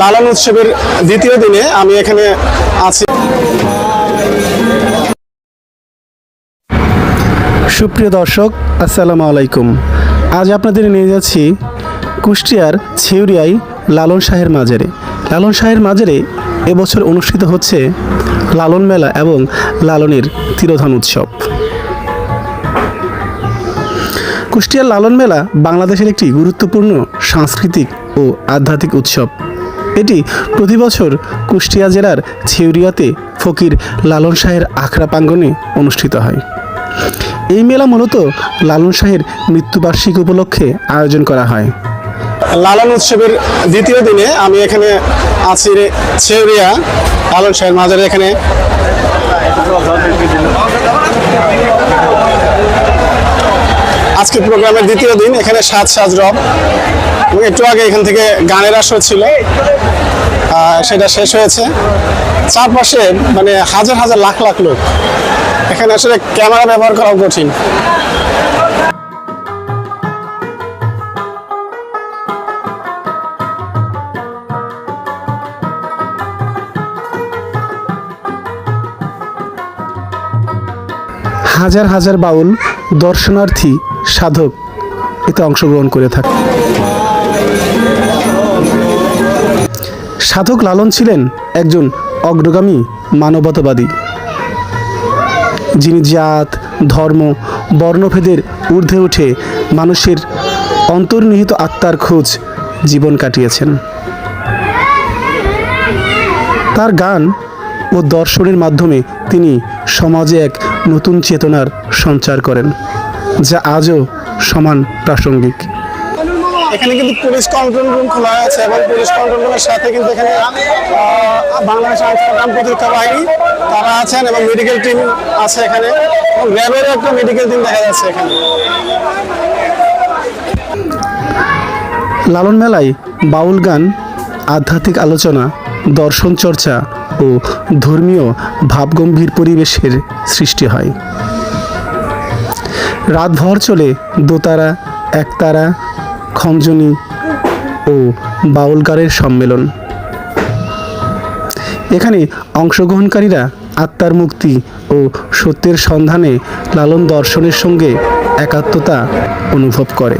লালন উৎসবের দ্বিতীয় দিনে আমি এখানে আছি। সুপ্রিয় দর্শক, আসসালামু আলাইকুম। আজ আপনাদের নিয়ে যাচ্ছি কুষ্টিয়ার ছেউরিয়ায় লালন শাহের মাজারে। লালন শাহের মাজারে এবছর অনুষ্ঠিত হচ্ছে লালন মেলা এবং লালনের তিরোধান উৎসব। কুষ্টিয়ার লালন মেলা বাংলাদেশের একটি গুরুত্বপূর্ণ সাংস্কৃতিক ও আধ্যাত্মিক উৎসব। এটি প্রতি বছর কুষ্টিয়া জেলার ছেউরিয়াতে ফকির লালন শাহের আখড়া প্রাঙ্গণে অনুষ্ঠিত হয়। এই মেলা মূলত লালন শাহের মৃত্যুবার্ষিকী উপলক্ষে আয়োজন করা হয়। লালন উৎসবের দ্বিতীয় দিনে আমি এখানে আছি ছেউরিয়া, লালন শাহের মাজারে এখানে। আজকে প্রোগ্রামের দ্বিতীয় দিন, এখানে সাত সাজ রব একটু আগে এখান থেকে গানের আসর ছিল। সেটা শেষ হয়েছে। চারপাশে মানে হাজার হাজার লাখ লাখ লোক। এখানে আসলে ক্যামেরা ব্যবহার করাও কঠিন। হাজার হাজার বাউল দর্শনার্থী, সাধক এতে অংশগ্রহণ করে থাকে। সাধক লালন ছিলেন একজন অগ্রগামী মানবতাবাদী, যিনি জাত, ধর্ম, বর্ণভেদের ঊর্ধ্বে উঠে মানুষের অন্তর্নিহিত আত্মার খোঁজ জীবন কাটিয়েছেন। তার গান ও দর্শনের মাধ্যমে তিনি সমাজে এক নতুন চেতনার সঞ্চার করেন যা আজও সমান প্রাসঙ্গিক। এখানে কিন্তু পুলিশ কন্ট্রোল রুম খোলা আছে এবং পুলিশ কন্ট্রোল রুমের সাথে কিন্তু এখানে বাংলাদেশ আইন প্রতিরক্ষা বাহিনী তারা আছেন এবং মেডিকেল টিম আছে এখানে। এবং র্যাবেরও একটা মেডিকেল টিম দেখা যাচ্ছে এখানে। লালন মেলায় বাউল গান আধ্যাত্মিক আলোচনা দর্শন চর্চা ও ধর্মীয় ভাবগম্ভীর পরিবেশের সৃষ্টি হয়। রাতভর চলে দোতারা, একতারা, খঞ্জনি ও বাউল গানের সম্মেলন। এখানে অংশগ্রহণকারীরা আত্মার মুক্তি ও সত্যের সন্ধানে লালন দর্শনের সঙ্গে একাত্মতা অনুভব করে।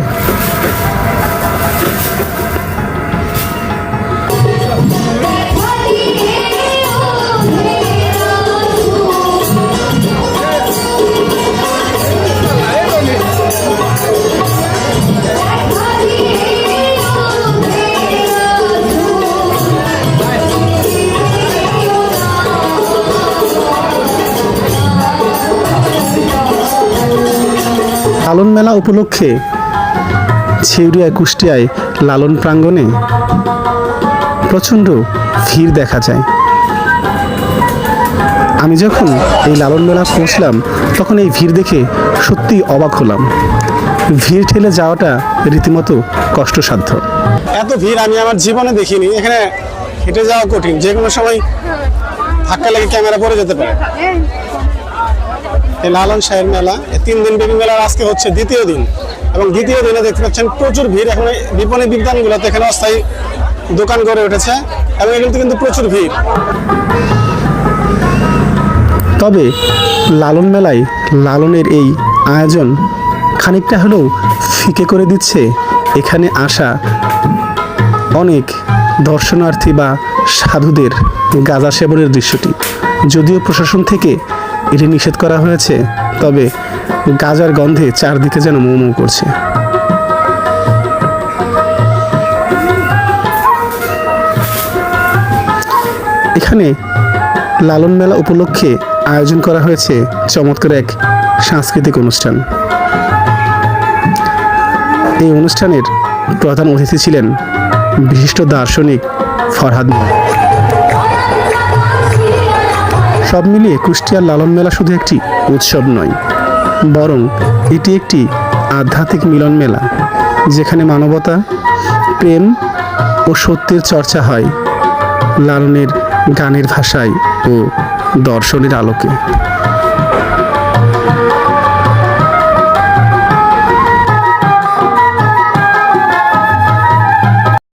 লালন মেলা উপলক্ষে ছেউরিয়া কুষ্টিয়ায় লালন প্রাঙ্গণে প্রচণ্ড ভিড় দেখা যায়। আমি যখন এই লালন মেলা পৌঁছলাম, তখন এই ভিড় দেখে সত্যিই অবাক হলাম। ভিড় ঠেলে যাওয়াটা রীতিমতো কষ্টসাধ্য। এত ভিড় আমি আমার জীবনে দেখিনি। এখানে হেঁটে যাওয়া কঠিন। যে কোনো সময় ধাক্কা লেগে ক্যামেরা পড়ে যেতে পারে। এই লালন শাহের মেলা তিন দিন ব্যাপী মেলার আজকে হচ্ছে দ্বিতীয় দিন। এবং দ্বিতীয় দিনে দেখতে পাচ্ছেন প্রচুর ভিড়। এখন বিপণী বিজ্ঞানগুলোতে এখানে অস্থায়ী দোকান গড়ে উঠেছে এবং এগুলোতে কিন্তু প্রচুর ভিড়। তবে লালন মেলায় লালনের এই আয়োজন খানিকটা হলেও ফিকে করে দিচ্ছে এখানে আসা অনেক দর্শনার্থী বা সাধুদের গাঁজা সেবনের দৃশ্যটি। যদিও প্রশাসন থেকে এটি নিষেধ করা হয়েছে, তবে গাজার গন্ধে চারদিকে যেন মৌ মৌ করছে। এখানে লালন মেলা উপলক্ষে আয়োজন করা হয়েছে চমৎকার এক সাংস্কৃতিক অনুষ্ঠান। এই অনুষ্ঠানের প্রধান অতিথি ছিলেন বিশিষ্ট দার্শনিক ফরহাদ মিয়া সব মিলিয়ে কুষ্টিয়ার লালন মেলা শুধু একটি উৎসব নয়, বরং এটি একটি আধ্যাত্মিক মিলন মেলা, যেখানে মানবতা, প্রেম ও সত্যের চর্চা হয় লালনের গানের ভাষায় ও দর্শনের আলোকে।